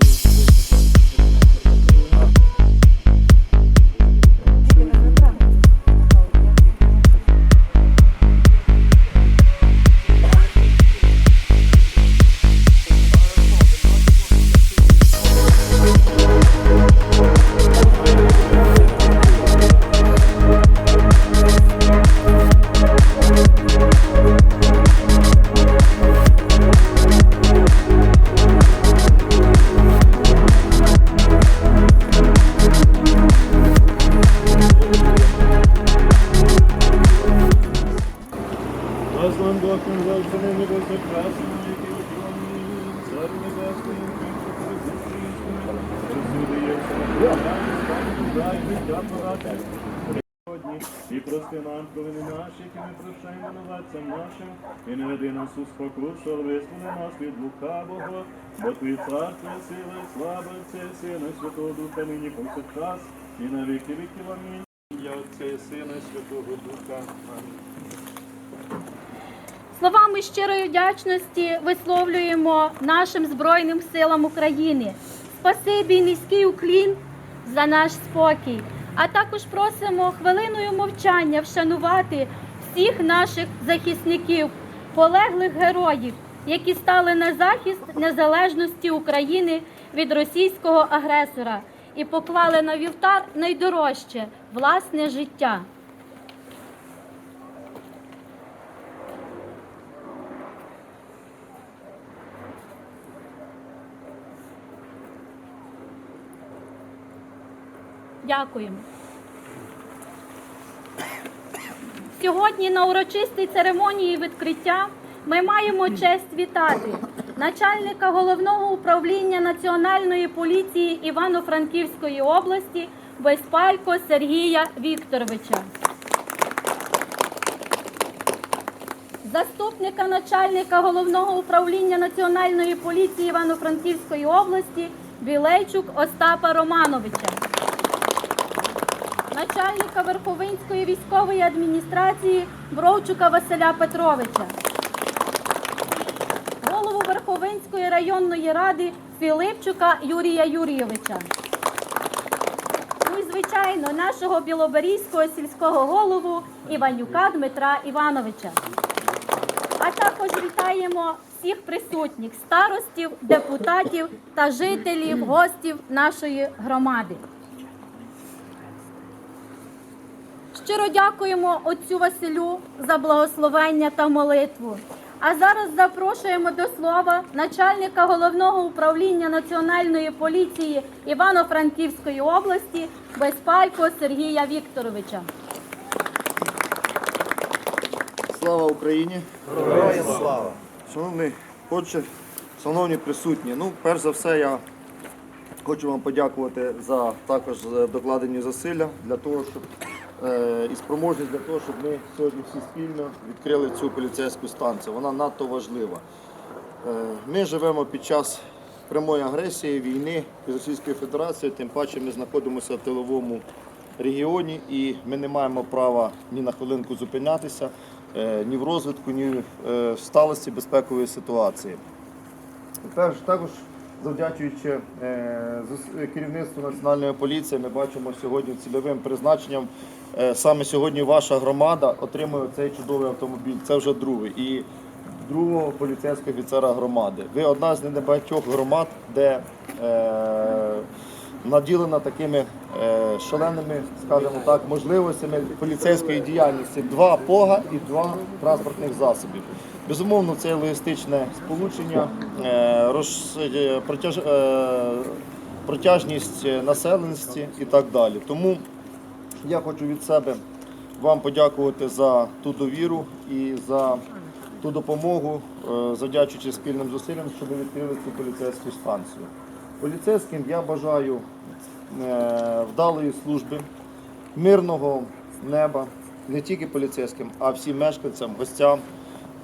Thank І прости нам провини наші, які ми прощаємо винуватцям нашим, і не веди нас у спокусу, але нас від лукавого, бо Твій царство, сила, слава, і Сина, Святого Духа, нині повсякчас, і на віки віків. Амінь. Я Отця і Сина, Святого Духа. Амінь. Словами щирої вдячності висловлюємо нашим Збройним силам України. Спасибі низький уклін за наш спокій. А також просимо хвилиною мовчання вшанувати всіх наших захисників, полеглих героїв, які стали на захист незалежності України від російського агресора і поклали на вівтар найдорожче власне життя. Дякуємо. Сьогодні на урочистій церемонії відкриття ми маємо честь вітати начальника головного управління Національної поліції Івано-Франківської області Безпалько Сергія Вікторовича. Заступника начальника головного управління Національної поліції Івано-Франківської області Білейчук Остапа Романовича начальника Верховинської військової адміністрації Бровчука Василя Петровича, голову Верховинської районної ради Філипчука Юрія Юрійовича. Ну і, звичайно, нашого білоберізького сільського голову Іванюка Дмитра Івановича. А також вітаємо всіх присутніх старостів, депутатів та жителів, гостів нашої громади. Щиро дякуємо отцю Василю за благословення та молитву. А зараз запрошуємо до слова начальника головного управління Національної поліції Івано-Франківської області Безпалько Сергія Вікторовича. Слава Україні! Героям слава! Шановний отче, шановні присутні, ну, перш за все, я хочу вам подякувати за також докладені зусилля для того, щоб і спроможність для того, щоб ми сьогодні всі спільно відкрили цю поліцейську станцію. Вона надто важлива. Е, Ми живемо під час прямої агресії, війни з Російською Федерацією, тим паче ми знаходимося в тиловому регіоні і ми не маємо права ні на хвилинку зупинятися, е, ні в розвитку, ні е, в сталості безпекової ситуації. Також, завдячуючи е, керівництву Національної поліції, ми бачимо сьогодні цільовим призначенням. Е, Саме сьогодні ваша громада отримує цей чудовий автомобіль. Це вже другий. І другого поліцейського офіцера громади. Ви одна з небагатьох громад, де е, наділена такими е, шаленими, скажімо так, можливостями поліцейської діяльності. Два пога і два транспортних засобів. Безумовно, це логістичне сполучення, е, роз, е, протяж, е, протяжність населеності і так далі. Тому я хочу від себе вам подякувати за ту довіру і за ту допомогу, е, завдячуючи спільним зусиллям, щоб ви відкрили цю поліцейську станцію. Поліцейським я бажаю е, вдалої служби, мирного неба, не тільки поліцейським, а всім мешканцям, гостям,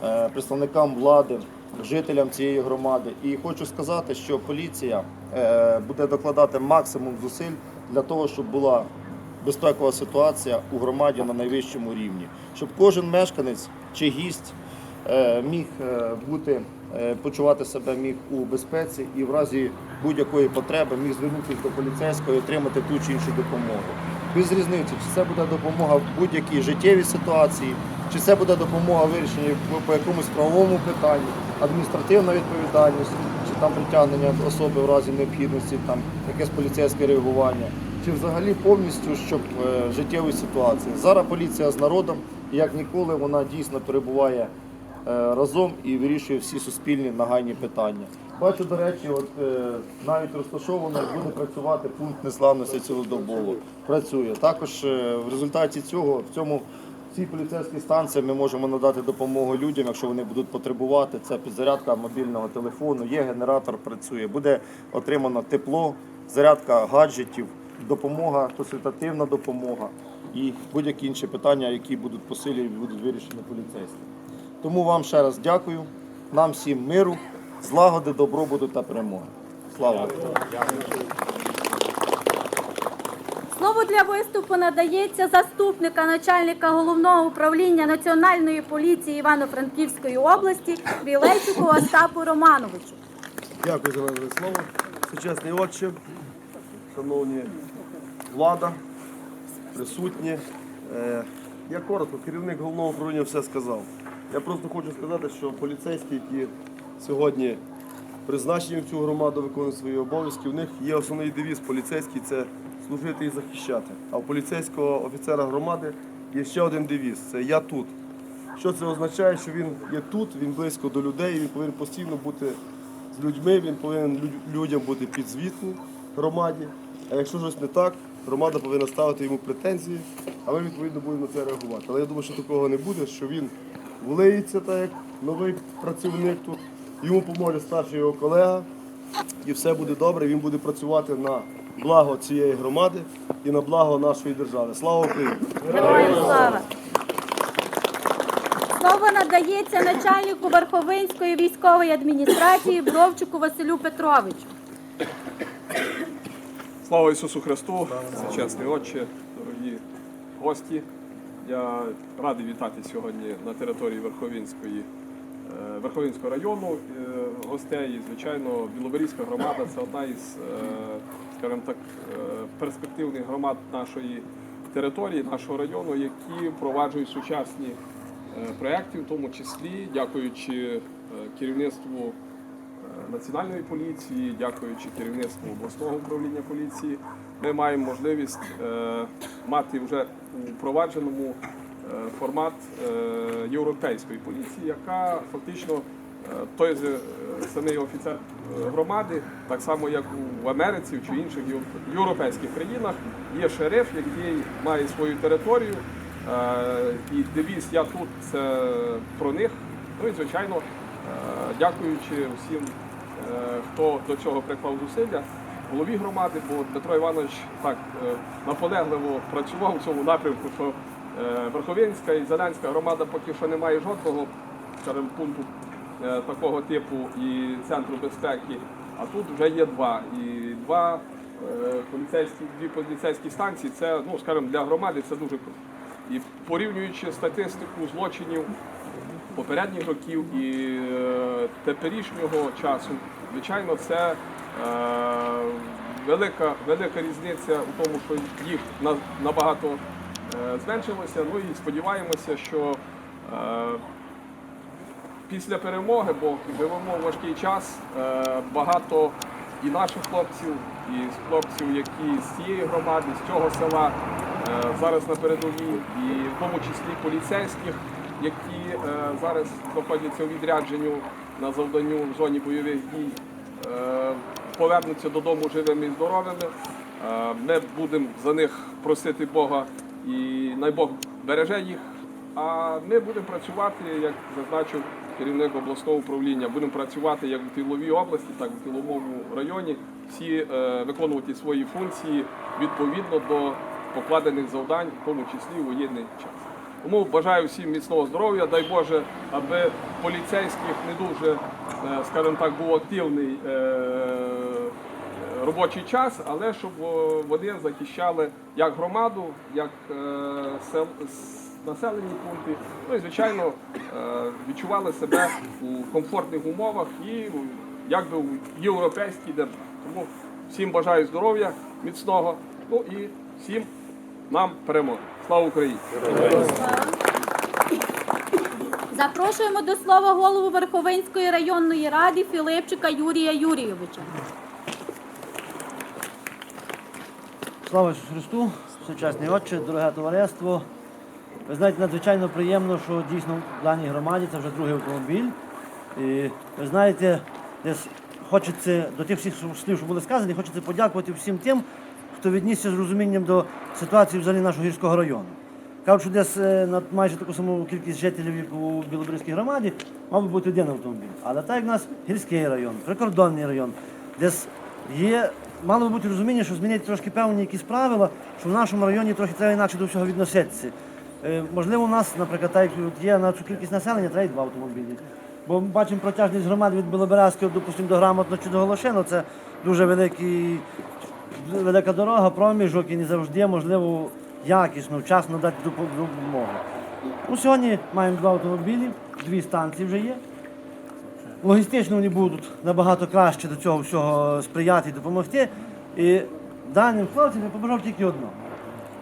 е, представникам влади, жителям цієї громади. І хочу сказати, що поліція буде докладати максимум зусиль для того, щоб була безпекова ситуація у громаді на найвищому рівні, щоб кожен мешканець чи гість е, міг е, бути, е, почувати себе міг у безпеці і в разі будь-якої потреби міг звернутися до поліцейського і отримати ту чи іншу допомогу. Без різниці, чи це буде допомога в будь-якій життєвій ситуації, чи це буде допомога вирішенні по- якомусь правовому питанні, адміністративна відповідальність, чи там притягнення особи в разі необхідності, там якесь поліцейське реагування, чи взагалі повністю щоб е, в життєвій ситуації. Зараз поліція з народом, як ніколи, вона дійсно перебуває е, разом і вирішує всі суспільні нагальні питання. Бачу, до речі, от е, навіть розташовано буде працювати пункт незламності цілодобово. Працює. Також е, в результаті цього в цьому цій поліцейській станції ми можемо надати допомогу людям, якщо вони будуть потребувати. Це підзарядка мобільного телефону, є генератор, працює. Буде отримано тепло, зарядка гаджетів, допомога, консультативна допомога і будь-які інші питання, які будуть по силі будуть вирішені поліцейськими. Тому вам ще раз дякую. Нам всім миру, злагоди, добробуту та перемоги. Слава! Слово для виступу надається заступника начальника головного управління Національної поліції Івано-Франківської області Білейчику Остапу Романовичу. Дякую за слово. Сучасний отче, шановні влада, присутні. Е, Я коротко, керівник головного управління все сказав. Я просто хочу сказати, що поліцейські, які сьогодні призначені в цю громаду, виконують свої обов'язки, у них є основний девіз поліцейський це служити і захищати. А у поліцейського офіцера громади є ще один девіз це я тут. Що це означає, що він є тут, він близько до людей, він повинен постійно бути з людьми, він повинен людям бути підзвітний громаді. А якщо щось не так, громада повинна ставити йому претензії, а ми відповідно будемо на це реагувати. Але я думаю, що такого не буде, що він влиється так, як новий працівник тут, йому поможе старший його колега, і все буде добре. Він буде працювати на благо цієї громади і на благо нашої держави. Слава Україні! Героям слава! Слово надається начальнику Верховинської військової адміністрації Бровчику Василю Петровичу. Слава Ісусу Христу, чесний Отче, дорогі гості. Я радий вітати сьогодні на території Верховінської, е, Верховінського району е, гостей. І, Звичайно, Білоберізька громада це одна із, е, скажімо так, перспективних громад нашої території, нашого району, які впроваджують сучасні проекти, в тому числі дякуючи керівництву Національної поліції, дякуючи керівництву обласного управління поліції, ми маємо можливість е, мати вже впровадженому е, формат е, європейської поліції, яка фактично той самий офіцер громади, так само як в Америці чи інших європейських країнах, є шериф, який має свою територію. І девіз я тут це про них. Ну і звичайно, дякуючи всім, е, хто до цього приклав зусилля, голові громади, бо Дмитро Іванович так е, наполегливо працював у цьому напрямку, що е, Верховинська і Зеленська громада поки що не має жодного пункту е, такого типу і центру безпеки. А тут вже є два. І два е, поліцейські, дві поліцейські станції, це, ну, скажімо, для громади це дуже круто. І порівнюючи статистику злочинів попередніх років і е, теперішнього часу, звичайно, це е, велика, велика різниця у тому, що їх на- набагато е, зменшилося. Ну і сподіваємося, що е, після перемоги, бо живемо в важкий час, багато і наших хлопців, і хлопців, які з цієї громади, з цього села зараз на передовій, і в тому числі поліцейських, які зараз знаходяться у відрядженню на завданню в зоні бойових дій, е, повернуться додому живими і здоровими. Е, Ми будемо за них просити Бога, і най Бог береже їх. А ми будемо працювати, як зазначив керівник обласного управління, будемо працювати як в тиловій області, так і в тиловому районі, всі е, виконувати свої функції відповідно до покладених завдань, в тому числі воєнний час. Тому бажаю всім міцного здоров'я, дай Боже, аби поліцейських не дуже, е, скажімо так, був активний е, робочий час, але щоб вони захищали як громаду, як е, сел- населені пункти. Ну і звичайно відчували себе у комфортних умовах і у, якби у європейській державі. Тому всім бажаю здоров'я, міцного, ну і всім нам перемоги. Слава Україні! Запрошуємо до слова голову Верховинської районної ради Філипчика Юрія Юрійовича. Слава Ісусу Христу, сучасний отче, дороге товариство. Ви знаєте, надзвичайно приємно, що дійсно в даній громаді це вже другий автомобіль. І ви знаєте, десь хочеться до тих всіх слів, що були сказані, хочеться подякувати всім тим, хто віднісся з розумінням до ситуації взагалі нашого гірського району. Кажуть, що десь е, на майже таку саму кількість жителів, як у Білобризькій громаді, мав би бути один автомобіль. Але так як в нас гірський район, прикордонний район, десь є, мало би бути розуміння, що змінять трошки певні якісь правила, що в нашому районі трохи треба інакше до всього відноситися. Е, можливо, у нас, наприклад, так як є на цю кількість населення, треба й два автомобілі. Бо ми бачимо протяжність громад від Білоберезького, допустимо, до Грамотно чи до Голошину, це дуже великий велика дорога, проміжок і не завжди можливо якісно, вчасно дати допомогу. Ну, сьогодні маємо два автомобілі, дві станції вже є. Логістично вони будуть набагато краще до цього всього сприяти і допомогти. І даним хлопцям я побажав тільки одного.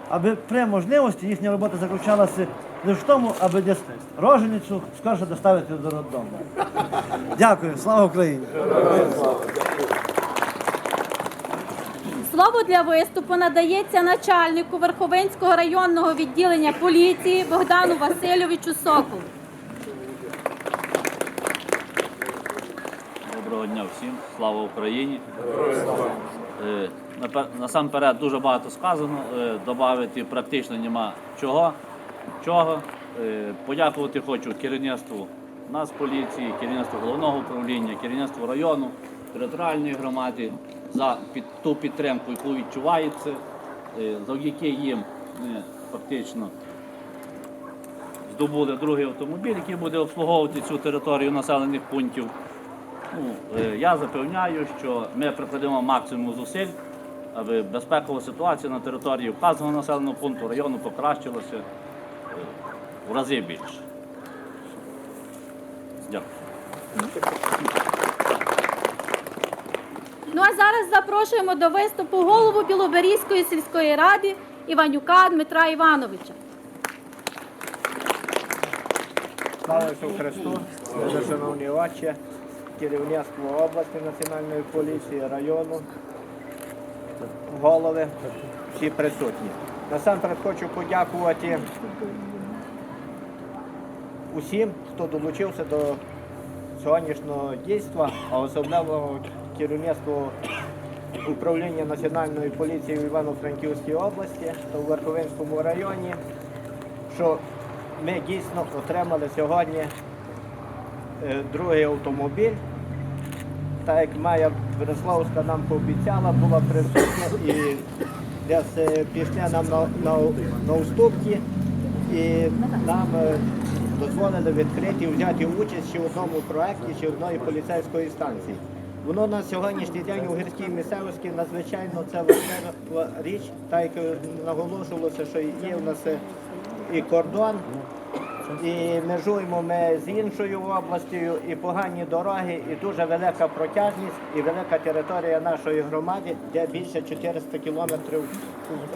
Аби при можливості їхня робота заключалася лише в тому, аби десь роженицю скорше доставити до роддому. Дякую, слава Україні! Слово для виступу надається начальнику Верховинського районного відділення поліції Богдану Васильовичу Соколу. Доброго дня всім, слава Україні. Е, Насамперед дуже багато сказано, додати практично нема чого. чого. Е, Подякувати хочу керівництву нас поліції, керівництву головного управління, керівництву району, територіальної громади за під, ту підтримку, яку відчувається, Е, завдяки їм ми фактично здобули другий автомобіль, який буде обслуговувати цю територію населених пунктів. Ну, е, я запевняю, що ми прикладемо максимум зусиль, аби безпекова ситуація на території вказаного населеного пункту району покращилася е, в рази більше. Дякую. А зараз запрошуємо до виступу голову Білоберізької сільської ради Іванюка Дмитра Івановича. Слава Ісусу Христу, шановні отче, керівництво області Національної поліції, району, голови, всі присутні. Насамперед хочу подякувати усім, хто долучився до сьогоднішнього дійства, а особливо керівництву управління Національної поліції в Івано-Франківській області та у Верховинському районі, що ми дійсно отримали сьогодні е, другий автомобіль. Так як Майя Береславська нам пообіцяла, була присутня і десь е, пішли нам на, на, на уступки і нам е, дозволили відкрити і взяти участь ще в одному проєкті, ще одної поліцейської станції. Воно на сьогоднішній день у гірській місцевості надзвичайно це важлива річ, так як наголошувалося, що є в нас е, і кордон, і межуємо ми з іншою областю, і погані дороги, і дуже велика протяжність, і велика територія нашої громади, де більше 400 кілометрів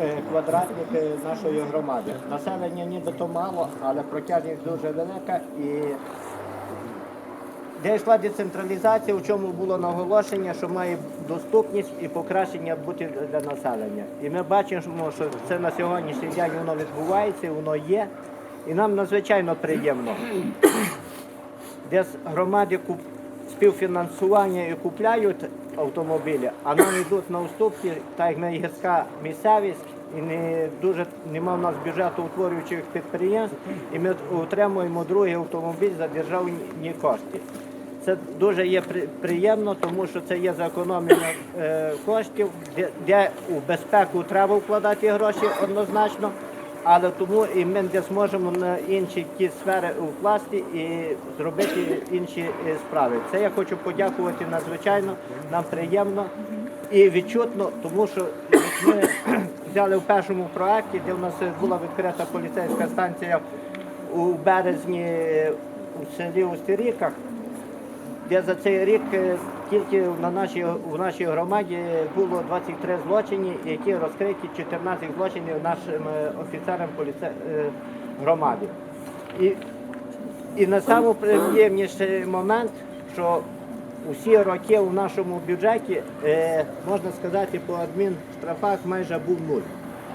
е, квадратних е, нашої громади. Населення нібито мало, але протяжність дуже велика і де йшла децентралізація, у чому було наголошення, що має доступність і покращення бути для населення. І ми бачимо, що це на сьогоднішній день воно відбувається, воно є. І нам надзвичайно приємно. Десь громади куп... співфінансування і купляють автомобілі, а нам йдуть на уступки, так як ми гірська місцевість, і не дуже нема в нас бюджету утворюючих підприємств, і ми отримуємо другий автомобіль за державні кошти. Це дуже є приємно, тому що це є зекономлення е, коштів, де, де у безпеку треба вкладати гроші однозначно, але тому і ми де зможемо на інші ті сфери вкласти і зробити інші е, справи. Це я хочу подякувати надзвичайно, нам приємно і відчутно, тому що ми взяли в першому проєкті, де в нас була відкрита поліцейська станція у березні у селі Устеріках, де за цей рік е, тільки на нашій, в нашій громаді було 23 злочини, які розкриті 14 злочинів нашим е, офіцерам поліце... е, громади. І, і найприємніший момент, що усі роки у нашому бюджеті, можна сказати, по адмінштрафах майже був нуль.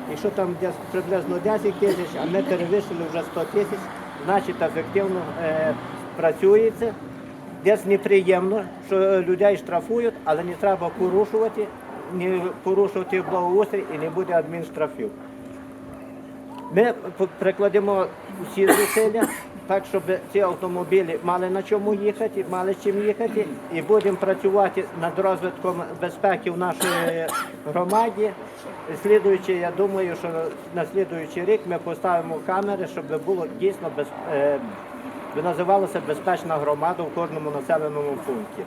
Якщо там десь приблизно 10 тисяч, а ми перевищили вже 100 тисяч, значить ефективно працюється. Десь неприємно, що людей штрафують, але не треба порушувати, не порушувати благоустрій і не буде адмінштрафів. Ми прикладемо всі зусилля, так, щоб ці автомобілі мали на чому їхати, мали чим їхати, і будемо працювати над розвитком безпеки в нашій громаді. Слідуючи, я думаю, що на слідуючий рік ми поставимо камери, щоб було дійсно без, е, би безпечна громада в кожному населеному пункті.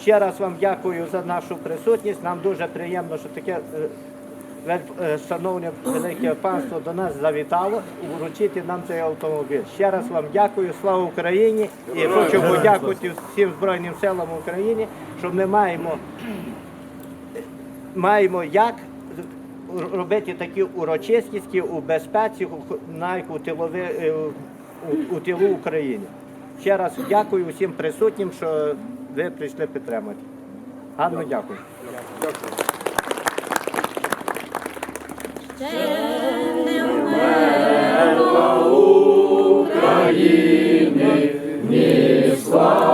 Ще раз вам дякую за нашу присутність. Нам дуже приємно, що таке е, е, шановне велике панство до нас завітало вручити нам цей автомобіль. Ще раз вам дякую, слава Україні! І хочу подякувати всім Збройним силам України, що ми маємо, маємо як робити такі урочистості у безпеці, навіть у, тилові, е, у, тілу України. Ще раз дякую всім присутнім, що ви прийшли підтримати. Гарно дякую. Дякую. України, ні слава.